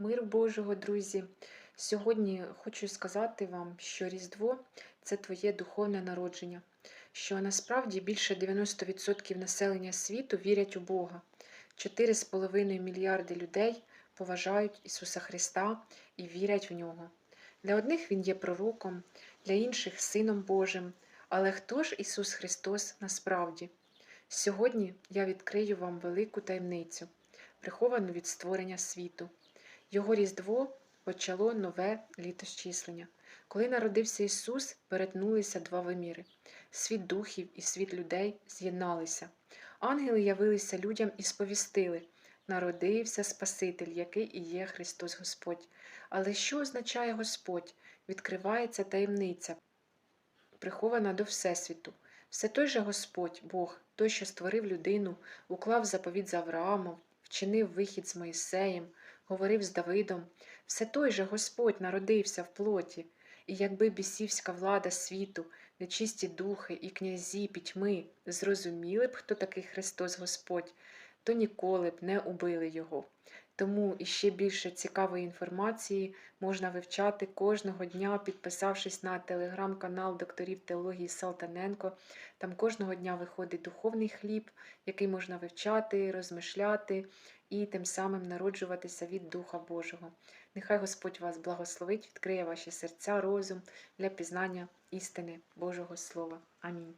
Мир Божого, друзі! Сьогодні хочу сказати вам, що Різдво це твоє духовне народження, що насправді більше 90% населення світу вірять у Бога. 4,5 мільярди людей поважають Ісуса Христа і вірять в нього. Для одних Він є пророком, для інших Сином Божим. Але хто ж Ісус Христос насправді? Сьогодні я відкрию вам велику таємницю, приховану від створення світу. Його Різдво почало нове літосчислення. Коли народився Ісус, перетнулися два виміри. Світ духів і світ людей з'єдналися. Ангели явилися людям і сповістили народився Спаситель, який і є Христос Господь. Але що означає Господь? Відкривається таємниця, прихована до Всесвіту. Все той же Господь, Бог, той, що створив людину, уклав заповідь з Авраамом, вчинив вихід з Моїсеєм, говорив з Давидом, все той же Господь народився в плоті, і якби бісівська влада світу, нечисті духи і князі пітьми зрозуміли б, хто такий Христос Господь, то ніколи б не убили його. Тому іще більше цікавої інформації можна вивчати кожного дня, підписавшись на телеграм-канал докторів теології Салтаненко. Там кожного дня виходить духовний хліб, який можна вивчати, розмишляти і тим самим народжуватися від Духа Божого. Нехай Господь вас благословить, відкриє ваші серця, розум для пізнання істини Божого Слова. Амінь.